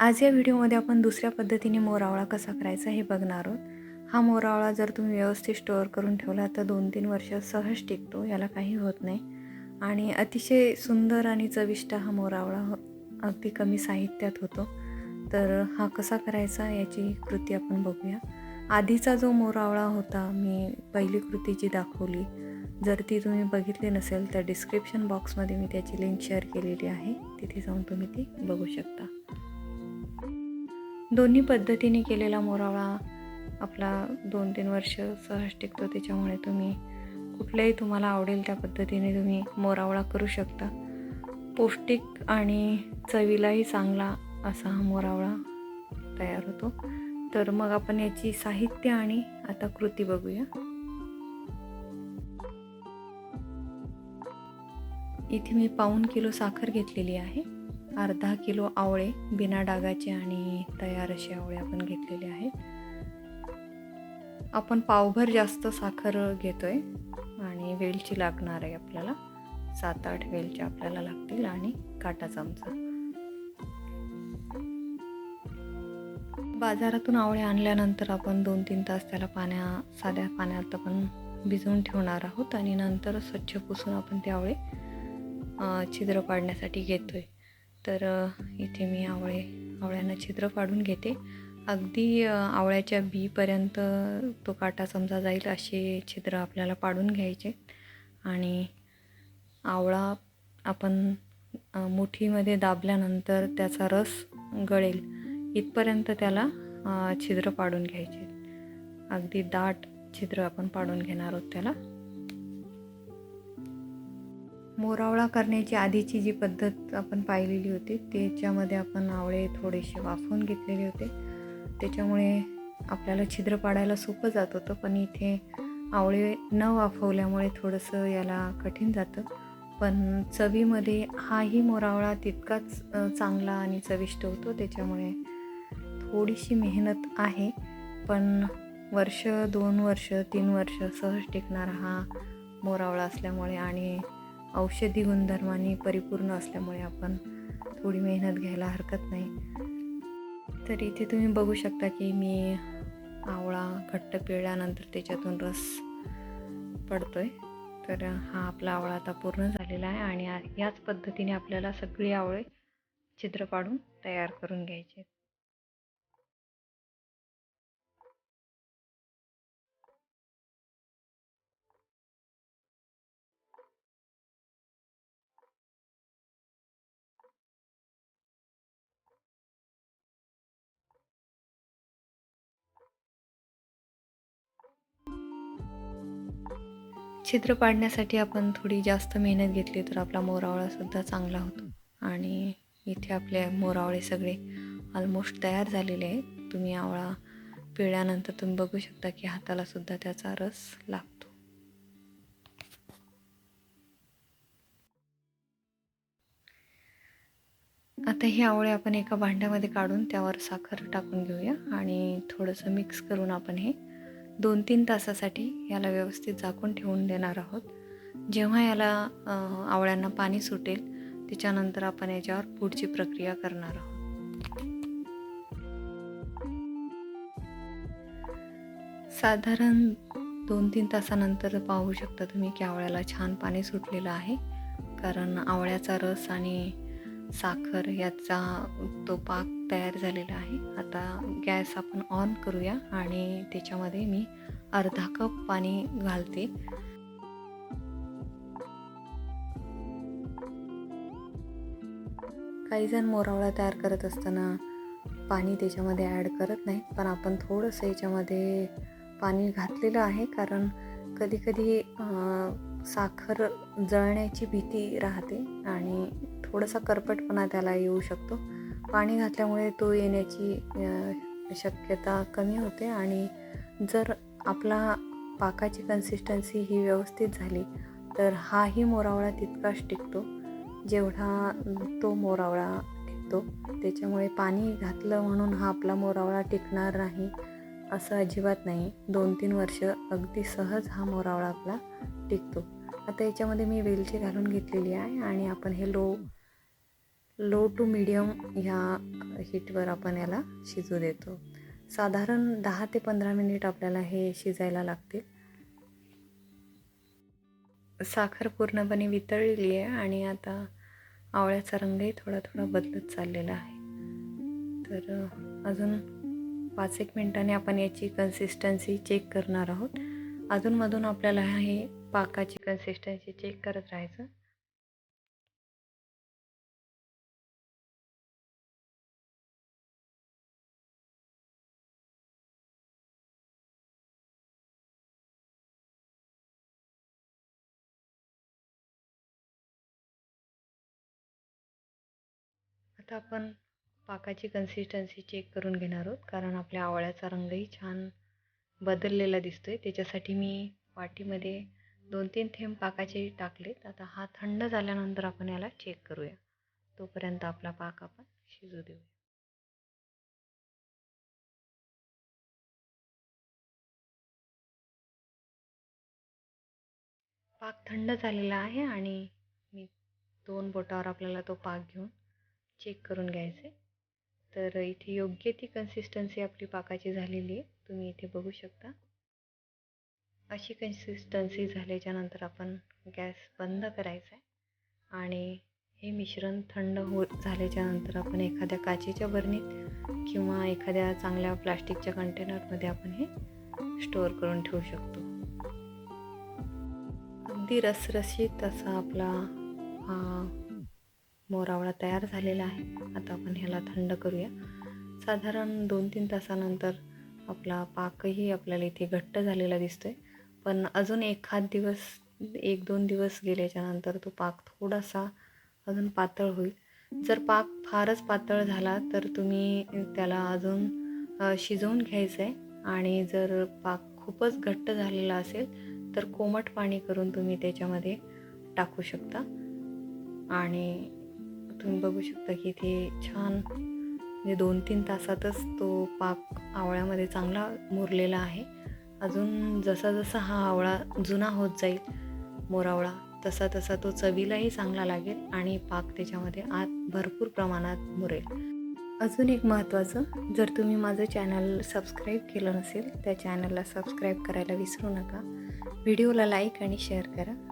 आज या व्हिडिओमध्ये आपण दुसऱ्या पद्धतीने मोरावळा कसा करायचा हे बघणार आहोत. हा मोरावळा जर तुम्ही व्यवस्थित स्टोअर करून ठेवला तर दोन तीन वर्ष सहज टिकतो याला काही होत नाही. आणि अतिशय सुंदर आणि चविष्ट हा मोरावळा हो अगदी कमी साहित्यात होतो. तर हा कसा करायचा याची कृती आपण बघूया. आधीचा जो मोरावळा होता मी पहिली कृती जी दाखवली जर ती तुम्ही बघितली नसेल तर डिस्क्रिप्शन बॉक्समध्ये मी त्याची लिंक शेअर केलेली आहे. तिथे जाऊन तुम्ही ती बघू शकता. दोन्ही पद्धतीने केलेला मोरावळा आपला दोन तीन वर्ष सहज टिकतो. त्याच्यामुळे तुम्ही कुठल्याही तुम्हाला आवडेल त्या पद्धतीने तुम्ही मोरावळा करू शकता. पौष्टिक आणि चवीलाही चांगला असा हा मोरावळा तयार होतो. तर मग आपण याची साहित्य आणि आता कृती बघूया. इथे मी पाऊन किलो साखर घेतलेली आहे. अर्धा किलो आवळे बिना डागाचे आणि तयार असे आवळे आपण घेतलेले आहेत. आपण पावभर जास्त साखर घेतोय आणि वेलची लागणार आहे आपल्याला. सात आठ वेलच्या आपल्याला लागतील आणि काटा चमचा. बाजारातून आवळे आणल्यानंतर आपण दोन तीन तास त्याला पाण्या साध्या पाण्यात आपण भिजवून ठेवणार आहोत आणि नंतर स्वच्छ पुसून आपण ते आवळे छिद्र पाडण्यासाठी घेतोय. तर इथे मी आवळे आवळ्यांना छिद्र पाडून घेते. अगदी आवळ्याच्या बीपर्यंत तो काटा समजा जाईल असे छिद्र आपल्याला पाडून घ्यायचे. आणि आवळा आपण मुठीमध्ये दाबल्यानंतर त्याचा रस गळेल इथपर्यंत त्याला छिद्र पाडून घ्यायचे. अगदी दाट छिद्र आपण पाडून घेणार आहोत त्याला. मोरावळा करण्याची आधीची जी पद्धत आपण पाहिलेली होती त्याच्यामध्ये आपण आवळे थोडेसे वाफवून घेतलेले होते. त्याच्यामुळे आपल्याला छिद्र पाडायला सोपं जात होतं पण इथे आवळे न वाफवल्यामुळे थोडंसं याला कठीण जातं. पण चवीमध्ये हाही मोरावळा तितकाच चांगला आणि चविष्ट होतो त्याच्यामुळे थोडीशी मेहनत आहे. पण वर्ष दोन वर्ष तीन वर्ष सहज टिकणारा हा मोरावळा असल्यामुळे आणि औषधी गुणधर्मांनी परिपूर्ण असल्यामुळे आपण थोडी मेहनत घ्यायला हरकत नाही. तर इथे तुम्ही बघू शकता की मी आवळा घट्ट पिळल्यानंतर त्याच्यातून रस पडतो आहे तर हा आपला आवळा आता पूर्ण झालेला आहे आणि याच पद्धतीने आपल्याला सगळी आवळे छिद्र पाडून तयार करून घ्यायचे छिद्र पाडण्यासाठी आपण थोडी जास्त मेहनत घेतली तर आपला मोरावळासुद्धा चांगला होतो. आणि इथे आपले मोरावळे सगळे ऑलमोस्ट तयार झालेले आहेत. तुम्ही आवळा पिळल्यानंतर तुम्ही बघू शकता की हातालासुद्धा त्याचा रस लागतो. आता हे आवळे आपण एका भांड्यामध्ये काढून त्यावर साखर टाकून घेऊया आणि थोडंसं मिक्स करून आपण हे दोन तीन तासासाठी याला व्यवस्थित झाकून ठेवून देणार आहोत. जेव्हा याला आवळ्यांना पाणी सुटेल त्याच्यानंतर आपण याच्यावर पुढची प्रक्रिया करणार आहोत. साधारण दोन तीन तासानंतर पाहू शकता तुम्ही की आवळ्याला छान पाणी सुटलेलं आहे. कारण आवळ्याचा रस आणि साखर याचा तो पाक तयार झालेला आहे. आता गॅस आपण ऑन करूया आणि त्याच्यामध्ये मी अर्धा कप पाणी घालते. काही जण मोरावळा तयार करत असताना पाणी त्याच्यामध्ये ॲड करत नाही पण आपण थोडंसं याच्यामध्ये पाणी घातलेलं आहे कारण कधीकधी साखर जळण्याची भीती राहते आणि थोडासा करपटपणा त्याला येऊ शकतो. पाणी घातल्यामुळे तो येण्याची शक्यता कमी होते आणि जर आपला पाकाची कन्सिस्टन्सी ही व्यवस्थित झाली तर हाही मोरावळा तितकाच टिकतो. जेवढा तो मोरावळा टिकतो त्याच्यामुळे पाणी घातलं म्हणून हा आपला मोरावळा टिकणार नाही असं अजिबात नाही. दोन तीन वर्ष अगदी सहज हा मोरावळा आपला टिकतो. आता याच्यामध्ये मी वेलची घालून घेतलेली आहे आणि आपण हे लो लो टू मीडियम ह्या हीटवर आपण याला शिजू देतो. साधारण दहा ते पंधरा मिनिट आपल्याला हे शिजायला लागतील. साखर पूर्णपणे वितळलेली आहे आणि आता आवळ्याचा रंगही थोडा थोडा बदलत चाललेला आहे. तर अजून पाच एक मिनटाने आपण याची कन्सिस्टन्सी चेक करणार आहोत. अधूनमधून आपल्याला हे पाकाची कन्सिस्टन्सी चेक करत राहायचं. आता आपण पाकाची कन्सिस्टन्सी चेक करून घेणार आहोत. कारण आपल्या आवळ्याचा रंगही छान बदललेला दिसतो आहे त्याच्यासाठी मी वाटीमध्ये दोन तीन थेंब पाकाचे टाकलेत. आता हा थंड झाल्यानंतर आपण याला चेक करूया. तोपर्यंत आपला पाक आपण शिजू देऊया. पाक थंड झालेला आहे आणि मी दोन बोटावर आपल्याला तो पाक घेऊन चेक करून घ्यायचे. तर इथे योग्य ती कन्सिस्टन्सी आपली पाकाची झालेली आहे. तुम्ही इथे बघू शकता. अशी कन्सिस्टन्सी झाल्याच्यानंतर आपण गॅस बंद करायचा आहे. आणि हे मिश्रण थंड हो झाल्याच्यानंतर आपण एखाद्या काचेच्या बरणीत किंवा एखाद्या चांगल्या प्लास्टिकच्या कंटेनरमध्ये आपण हे स्टोअर करून ठेवू शकतो. अगदी रसरशीत असा आपला मोरावळा तयार झालेला आहे. आता आपण ह्याला थंड करूया. साधारण दोन तीन तासानंतर आपला पाकही आपल्याला इथे घट्ट झालेला दिसतोय. पण अजून एखाद दिवस एक दोन दिवस गेल्याच्यानंतर तो पाक थोडासा अजून पातळ होईल. जर पाक फारच पातळ झाला तर तुम्ही त्याला अजून शिजवून घ्यायचं आहे आणि जर पाक खूपच घट्ट झालेला असेल तर कोमट पाणी करून तुम्ही त्याच्यामध्ये टाकू शकता. आणि तुम्ही बघू शकता की ते छान म्हणजे दोन तीन तासातच तो पाक आवळ्यामध्ये चांगला मुरलेला आहे. अजून जसा जसा हा आवळा जुना होत जाईल मोरावळा तसा तसा तो चवीलाही चांगला लागेल आणि पाक त्याच्यामध्ये आत भरपूर प्रमाणात मुरेल. अजून एक महत्त्वाचं जर तुम्ही माझं चॅनल सबस्क्राईब केलं नसेल त्या चॅनलला सबस्क्राईब करायला विसरू नका. व्हिडिओला लाईक आणि शेअर करा.